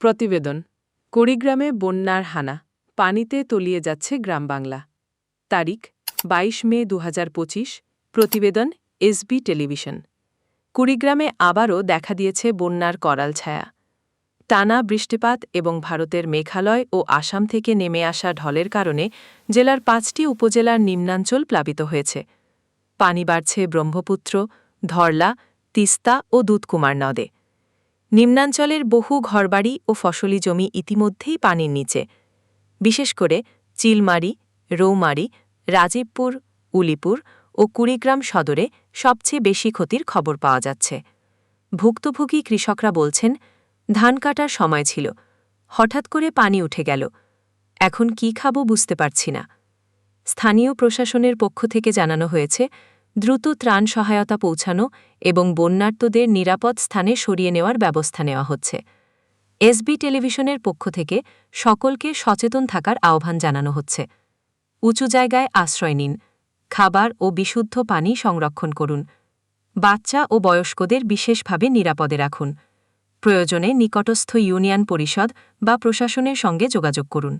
প্রতিবেদন, কুড়িগ্রামে বন্যার হানা, পানিতে তলিয়ে যাচ্ছে গ্রাম বাংলা। তারিখ ২২ মে দু হাজার পঁচিশ, প্রতিবেদন, এসবি টেলিভিশন। কুড়িগ্রামে আবারও দেখা দিয়েছে বন্যার করাল ছায়া। টানা বৃষ্টিপাত এবং ভারতের মেঘালয় ও আসাম থেকে নেমে আসা ঢলের কারণে জেলার পাঁচটি উপজেলার নিম্নাঞ্চল প্লাবিত হয়েছে। পানি বাড়ছে ব্রহ্মপুত্র, ধরলা, তিস্তা ও দুধকুমার নদে। নিম্নাঞ্চলের বহু ঘরবাড়ি ও ফসলি জমি ইতিমধ্যেই পানির নিচে। বিশেষ করে চিলমারি, রৌমারি, রাজীবপুর, উলিপুর ও কুড়িগ্রাম সদরে সবচেয়ে বেশি ক্ষতির খবর পাওয়া যাচ্ছে। ভুক্তভোগী কৃষকরা বলছেন, ধান কাটার সময় ছিল। হঠাৎ করে পানি উঠে গেল। এখন কি খাব বুঝতে পারছি না। স্থানীয় প্রশাসনের পক্ষ থেকে জানানো হয়েছে দ্রুত ত্রাণ সহায়তা পৌঁছানো এবং বন্যার্তদের নিরাপদ স্থানে সরিয়ে নেওয়ার ব্যবস্থা নেওয়া হচ্ছে। এসবি টেলিভিশনের পক্ষ থেকে সকলকে সচেতন থাকার আহ্বান জানানো হচ্ছে। উঁচু জায়গায় আশ্রয় নিন, খাবার ও বিশুদ্ধ পানি সংরক্ষণ করুন, বাচ্চা ও বয়স্কদের বিশেষভাবে নিরাপদে রাখুন, প্রয়োজনে নিকটস্থ ইউনিয়ন পরিষদ বা প্রশাসনের সঙ্গে যোগাযোগ করুন।